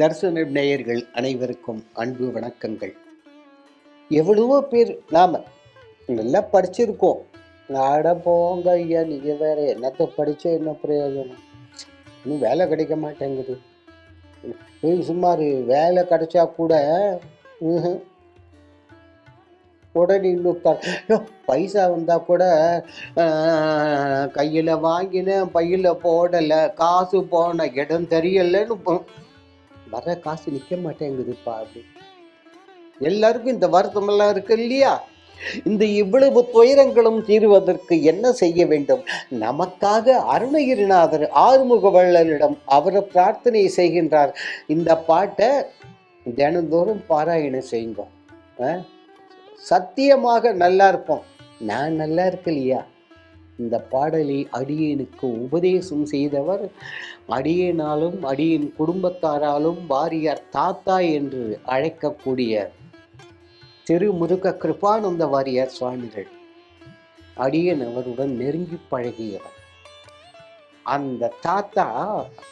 தர்சன நேயர்கள் அனைவருக்கும் அன்பு வணக்கங்கள். எவ்வளவோ பேர் நாம நல்லா படிச்சிருக்கோம். நாட போங்க ஐயா நீங்க வேற என்னத்தை படிச்சா என்ன பிரயோஜனம்? இன்னும் வேலை கிடைக்க மாட்டேங்குது. சுமார் வேலை கிடைச்சா கூட உடனே இன்னும் பைசா வந்தால் கூட கையில் வாங்கினேன் பையில் போடலை காசு போன இடம் தெரியலன்னு வர காசு நிற்க மாட்டேங்குதுப்பா அப்படின்னு எல்லாருக்கும் இந்த வருத்தமெல்லாம் இருக்கு இல்லையா? இந்த இவ்வளவு துயரங்களும் தீர்வதற்கு என்ன செய்ய வேண்டும்? நமக்காக அருணகிரிநாதர் ஆறுமுகவள்ளரிடம் அவரை பிரார்த்தனை செய்கின்றார். இந்த பாட்டை தினந்தோறும் பாராயணம் செய்யுங்க. ஆ? சத்தியமாக நல்லா இருப்போம். நான் நல்லா இருக்கலையா இந்த பாடலை அடியேனுக்கு உபதேசம் செய்தவர் அடியேனாலும் அடியின் குடும்பத்தாராலும் வாரியார் தாத்தா என்று அழைக்கக்கூடிய திருமுருக கிருபானந்த வாரியார் சுவாமிகள். அடியன் அவருடன் நெருங்கி பழகியவர். அந்த தாத்தா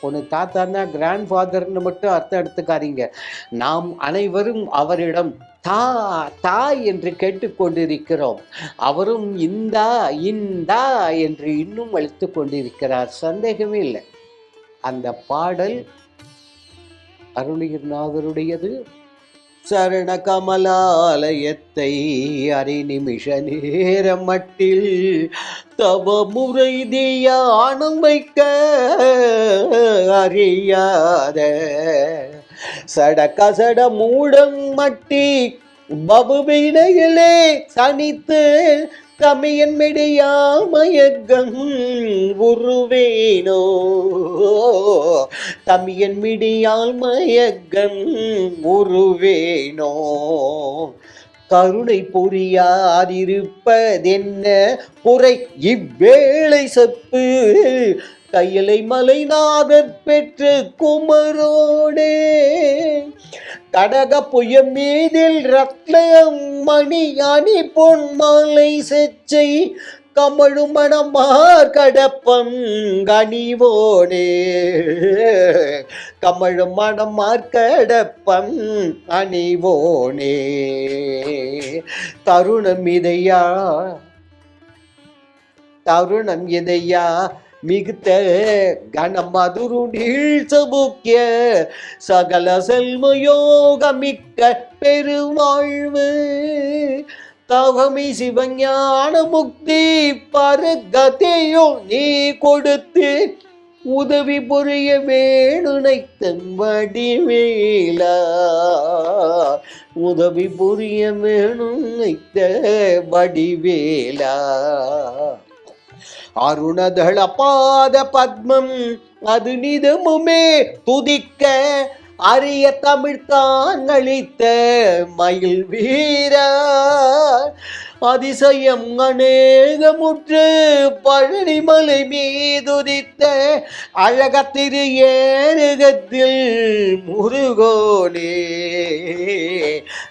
ஒன்று தாத்தான்னா கிராண்ட் ஃபாதர்னு மட்டும் அர்த்தம் எடுத்துக்காதீங்க. நாம் அனைவரும் அவரிடம் தா தா என்று கேட்டுக்கொண்டிருக்கிறோம். அவரும் இந்தா இந்தா என்று இன்னும் அழைத்து கொண்டிருக்கிறார். சந்தேகமே இல்லை. அந்த பாடல் அருணகிரிநாதருடையது சரண கமலாலயத்தை அரை நிமிஷ நேரம் மட்டில் தவ முறை தியானம் வைக்க அறியாத சடகசட மூடம் மட்டி பபு வினையிலே சனித்து கமியன் மிடியாமயக்கம் உருவேனோ. தமியன் மிடியால் மயக்கம் உருவேனோ. கருணை பொறியாதிருப்பதென்ன பொறை இவ்வேளை செப்பு கையலை மலைநாதர் பெற்ற குமரோடே கடக புயம் மீதில் ரத்னம் மணி அணி பொன் மாலை செச்சை கமழும் மணமார் கடப்பம் கனிவோனே. கமழும் மணமார் கடப்பம் அணிவோனே தருணம் இதையா? தருணம் இதையா? மிகுத்த கணமதுரு நீழ்சபுக்கிய சகல செல்மயோகமிக்க பெருவாழ்வு. தவமி சிவஞான முக்தி பரகதையோ நீ கொடுத்து உதவி புரிய வேணுனை வடிவேலா உதவி புரிய வேணுனைத்த வடிவேலா அருணதள பாத பத்மம் அது நிதமுமே துதிக்க அரிய தமிழ் அளித்த மயில் வீரா அதிசயம் அநேகமுற்று பழனிமலை மீதுதித்த அழக திரு ஏறுகத்தில் முருகோனே.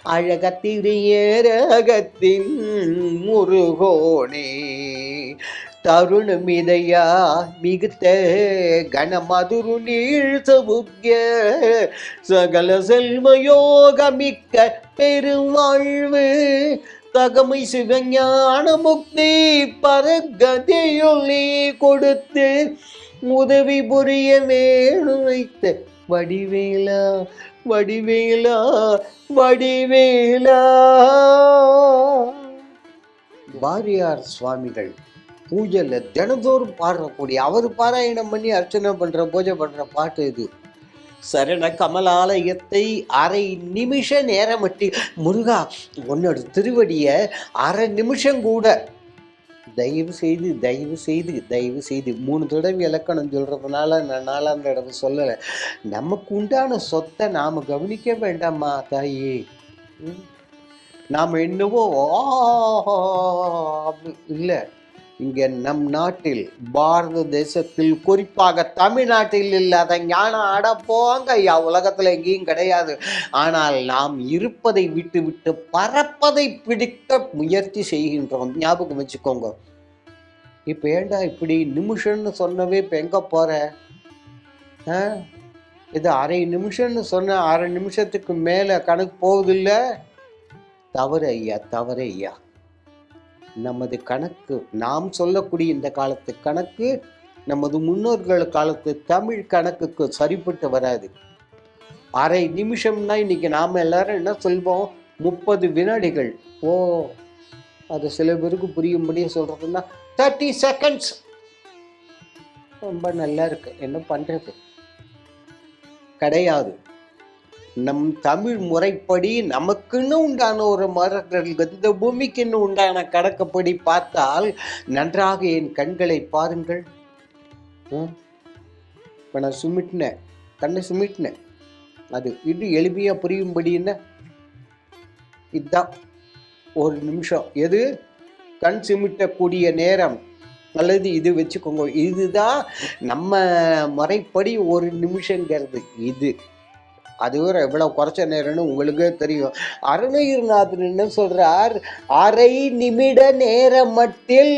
அழக திரு ஏரகத்தின் முருகோனே. தருணமிதையா மிகுத்த கணமதுரு நீழ்சபுக்கிய சகல செல்வயோக மிக்க பெருவாழ்வு தகமை சிவஞான முக்தி பரகதையொல்லி கொடுத்து உதவி புரிய வேணு வைத்த வடிவேலா வடிவேலா வடிவேலா. பாரியார் சுவாமிகள் பூஜையில் தினந்தோறும் பாடுறக்கூடிய அவர் பாராயணம் பண்ணி அர்ச்சனை பண்ணுற பூஜை பண்ணுற பாட்டு இது. சரண கமலாலயத்தை அரை நிமிஷ நேரமட்டி முருகா உன்னோட திருவடியை அரை நிமிஷம் கூட தயவு செய்து தயவு செய்து தயவு செய்து மூணு தடவை இலக்கணம் சொல்கிறதுனால நான் நாலாம் தடவை சொல்லலை. நமக்கு உண்டான சொத்தை நாம் கவனிக்க வேண்டாமா தாயே? நாம் என்னவோ ஆஹா அப்படி இல்லை. இங்கே நம் நாட்டில் பாரத தேசத்தில் குறிப்பாக தமிழ்நாட்டில் இல்லாத ஞானம் அட போங்க ஐயா. உலகத்தில் எங்கேயும் கிடையாது. ஆனால் நாம் இருப்பதை விட்டு விட்டு பறப்பதை பிடிக்க முயற்சி செய்கின்றோம். ஞாபகம் வச்சுக்கோங்க. இப்போ ஏண்டா இப்படி நிமிஷம்னு சொன்னவே இப்போ எங்கே போகிற ஆ? இது அரை நிமிஷம்னு சொன்ன அரை நிமிஷத்துக்கு மேலே கணக்கு போகுதில்ல தவறு ஐயா தவறு ஐயா. நமது கணக்கு நாம் சொல்லக்கூடிய இந்த காலத்து கணக்கு நமது முன்னோர்கள் காலத்து தமிழ் கணக்குக்கு சரிப்பட்டு வராது. அரை நிமிஷம்னா இன்னைக்கு நாம் எல்லாரும் என்ன சொல்வோம்? முப்பது வினாடிகள். ஓ அது சில பேருக்கு புரியும்படியே சொல்கிறதுன்னா தேர்ட்டி செகண்ட்ஸ் ரொம்ப நல்லா இருக்கு. என்ன பண்ணுறது கிடையாது. நம் தமிழ் முறைப்படி நமக்குன்னு உண்டான ஒரு மரங்கள் இந்த பூமிக்குன்னு உண்டான கணக்குப்படி பார்த்தால் நன்றாக என் கண்களை பாருங்கள். இப்போ நான் சுமிட்டினேன். கண்ணை சுமிட்டினேன். அது இது எளிமையாக புரியும்படின்னா இதுதான் ஒரு நிமிஷம். எது? கண் சிமிட்டக்கூடிய நேரம். அல்லது இது வச்சுக்கோங்க. இதுதான் நம்ம முறைப்படி ஒரு நிமிஷங்கிறது. இது. அது வேற எவ்வளவு குறைச்ச நேரம்னு உங்களுக்கே தெரியும். அருணகிரிநாதன் என்ன சொல்றார்? அரை நிமிட நேரம் மட்டில்.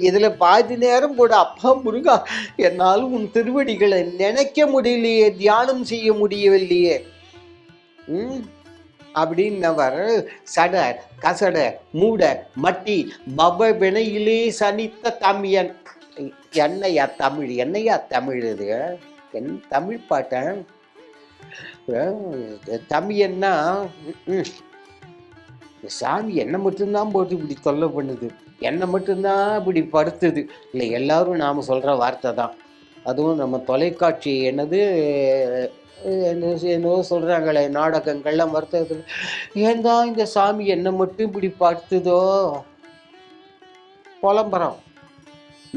இதுல பாதி நேரம் கூட அப்பா முருகா என்னால் உன் திருவடிகளை நினைக்க முடியலையே தியானம் செய்ய முடியவில்லையே. ம்? அப்படின்னவர் சட கசட மூட மட்டி பவ வினையிலே சனித்த தமியன். என்னையா தமிழ்? என்னையா தமிழ் இது? என் தமிழ் பாட்டன். தமியன்னா ம், சாமி என்னை மட்டும்தான் போட்டு இப்படி தொல்லை பண்ணுது. என்னை மட்டும்தான் இப்படி படுத்துது. இல்லை எல்லாரும் நாம் சொல்கிற வார்த்தை தான். அதுவும் நம்ம தொலைக்காட்சி என்னது? என்ன என்னவோ சொல்கிறாங்களே நாடகங்கள்லாம் மருத்துவத்தில் ஏன் தான் இந்த சாமி என்னை மட்டும் இப்படி படுத்துதோ? புலம்புறோம்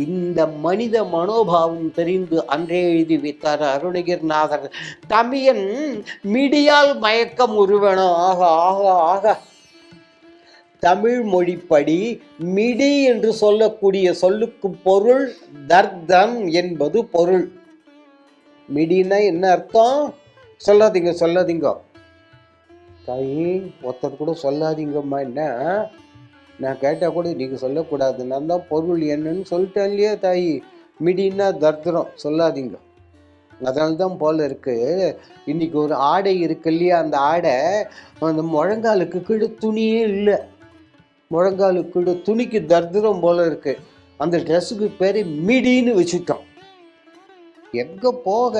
இந்த மனித மனோபாவம் தெரிந்து அன்றே எழுதி வைத்தார் அருணகிரிநாதர் தமியன் மிடியால் மயக்கம் உருவனும் ஆக ஆக ஆக. தமிழ் மொழிப்படி மிடி என்று சொல்லக்கூடிய சொல்லுக்கு பொருள் தர்தம் என்பது பொருள். மிடின்னா என்ன அர்த்தம்? சொல்லாதீங்க சொல்லாதீங்க. தாயி ஒருத்தர் கூட சொல்லாதீங்கம்மா என்ன? நான் கேட்டால் கூட நீங்கள் சொல்லக்கூடாது. நான் தான் பொருள் என்னன்னு சொல்லிட்டேன் இல்லையா தாயி? மிடின்னா தர்தரம் சொல்லாதீங்க. அதனால தான் போல் இருக்குது இன்றைக்கி ஒரு ஆடை இருக்கு இல்லையா அந்த ஆடை அந்த முழங்காலுக்கு கீழே துணியே இல்லை. முழங்காலுக்கு கீழே துணிக்கு தர்தரம் போல் இருக்குது அந்த ட்ரெஸ்ஸுக்கு பேர் மிடின்னு வச்சுட்டோம். எங்கே போக?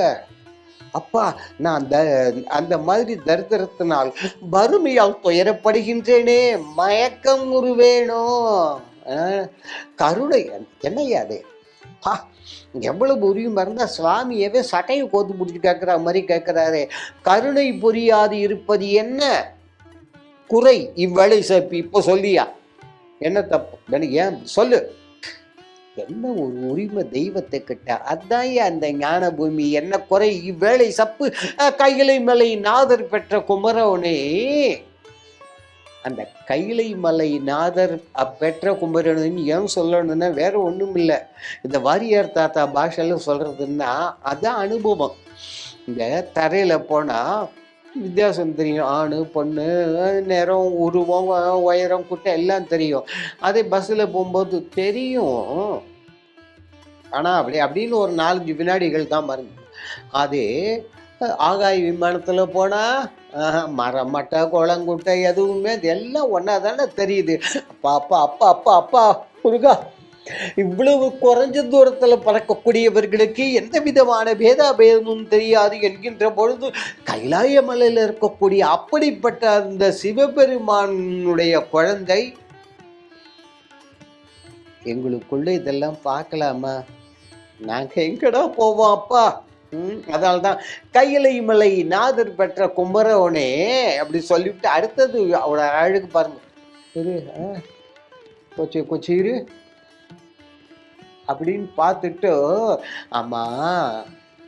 அப்பா நான் அந்த அந்த மாதிரி தரித்திரத்தினால் வறுமையால் துயரப்படுகின்றேனே மயக்கம் உருவேணும் கருணை என்னையா அது? பா எவ்வளவு உரிமை இருந்தா சுவாமியவே சட்டையை கோத்து பிடிச்சி கேட்குற மாதிரி கேட்குறாரு. கருணை புரியாது இருப்பது என்ன? குறை இவ்வளை சப்பி இப்போ சொல்லியா? என்ன தப்பு? எனக்கு ஏன் சொல்லு. என்ன ஒரு உரிமை தெய்வத்தை கிட்ட? அதான் அந்த ஞான பூமி என்ன குறை? இவ்வேளை சப்பு அஹ், கையிலை மலை நாதர் பெற்ற குமரவனே. அந்த கைலை மலை நாதர் பெற்ற குமரன் ஏன் சொல்லணும்னா வேற ஒன்றும் இல்லை இந்த வாரியார் தாத்தா பாஷையில் சொல்றதுன்னா அதான் அனுபவம். இந்த தரையில் போனால் வித்தியாசம் தெரியும். ஆணு பொண்ணு நிறம் உருவம் உயரம் குட்டை எல்லாம் தெரியும். அதே பஸ்ஸில் போகும்போது தெரியும். ஆனால் அப்படி அப்படின்னு ஒரு நாலஞ்சு வினாடிகள் தான் மருந்து அது ஆகாய விமானத்தில் போனால் மரம் மட்டை குளங்குட்டை எதுவுமே எல்லாம் ஒன்றா தானே தெரியுது. அப்பா அப்பா அப்பா அப்பா அப்பா முருகா இவ்வளவு குறைஞ்ச தூரத்தில் பறக்கக்கூடியவர்களுக்கு எந்த விதமான பேதாபேதமும் தெரியாது என்கின்ற பொழுது கைலாய மலையில் இருக்கக்கூடிய அப்படிப்பட்ட அந்த சிவபெருமானுடைய குழந்தை எங்களுக்குள்ள இதெல்லாம் பார்க்கலாமா? நாங்கள் எங்கடா போவோம் அப்பா அதனால தான் கையிலை மலை நாதர் பெற்ற குமரவனே அப்படி சொல்லிவிட்டு அடுத்தது அவ்வளோ அழகு பாருங்க. இரு கொச்சி கொச்சி இரு. அப்படின்னு பார்த்துட்டு ஆமா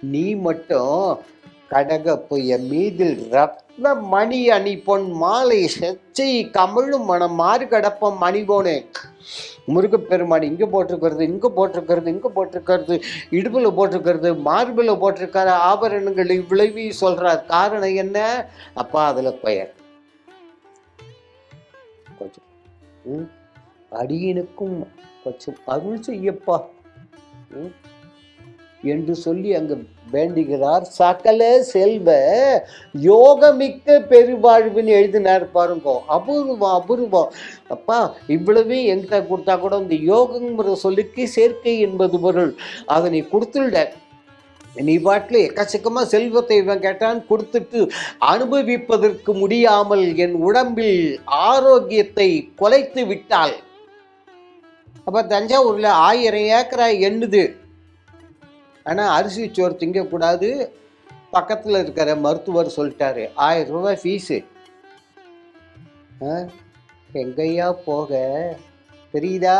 நீ மட்டும் கடக புய மீதில் ரத்ன மணி அணி பொன் மாலை செச்சை கமிழும் மனம் மாறு கடப்பம் மணி போனே. முருகப்பெருமான் இங்க போட்டிருக்கிறது இங்க போட்டிருக்கிறது இங்க போட்டிருக்கிறது இடுப்புல போட்டிருக்கிறது மார்பில் போட்டிருக்கிற ஆபரணங்கள் இவ்வளவு சொல்றார். காரணம் என்ன? அப்பா அதுல பெயர். கொஞ்சம். ம், அடியனுக்கும் கொஞ்சம் அருள் செய்யப்பா. என்று சொல்லி அங்கு வேண்டுகிறார். சகல செல்வ யோகமிக்க பெருவாழ்வுன்னு எழுதினார் பாருங்க. அபூர்வம் அபூர்வம். அப்பா இவ்வளவு என்கிட்ட கொடுத்தா கூட இந்த யோகங்கிற சொல்லுக்கு சேர்க்கை என்பது பொருள். அதை நீ கொடுத்துட நீ பாட்டில் எக்கச்சக்கமாக செல்வத்தை இவன் கேட்டான். கொடுத்துட்டு அனுபவிப்பதற்கு முடியாமல் என் உடம்பில் ஆரோக்கியத்தை குலைத்து விட்டாள். அப்போ தஞ்சாவூரில் ஆயிரம் ஏக்கரா எண்ணுது. ஆனால் அரிசி சோறு திங்கக்கூடாது. பக்கத்தில் இருக்கிற மருத்துவர் சொல்லிட்டாரு. ஆயிரம் ரூபாய் ஃபீஸு எங்கய்யா போக? தெரியுதா?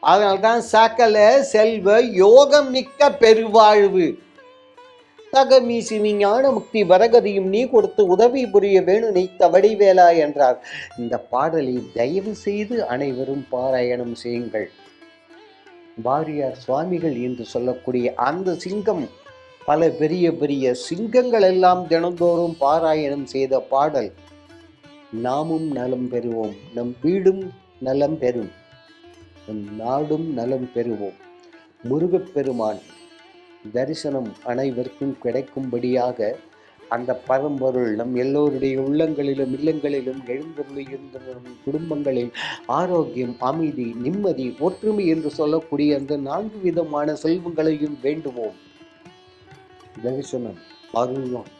அதனால்தான் சகல செல்வ யோகம் மிக்க பெருவாழ்வு. தகமீசி ஞான முக்தி வரகதியும் நீ கொடுத்து உதவி புரிய வேணு நீ வடிவேலா என்றார். இந்த பாடலை தயவு செய்து அனைவரும் பாராயணம் செய்யுங்கள். வாரியார் சுவாமிகள் என்று சொல்லக்கூடிய அந்த சிங்கம் பல பெரிய பெரிய சிங்கங்கள் எல்லாம் தினந்தோறும் பாராயணம் செய்த பாடல். நாமும் நலம் பெறுவோம். நம் வீடும் நலம் பெறும். நம் நாடும் நலம் பெறுவோம். முருகப்பெருமான் தரிசனம் அனைவருக்கும் கிடைக்கும்படியாக அந்த பரம்பொருள் நம் எல்லோருடைய உள்ளங்களிலும் இல்லங்களிலும் எழுந்தருளியிருந்த நம் குடும்பங்களில் ஆரோக்கியம் அமைதி நிம்மதி ஒற்றுமை என்று சொல்லக்கூடிய அந்த நான்கு விதமான செல்வங்களையும் வேண்டுவோம். தரிசனம் அருள்வான்.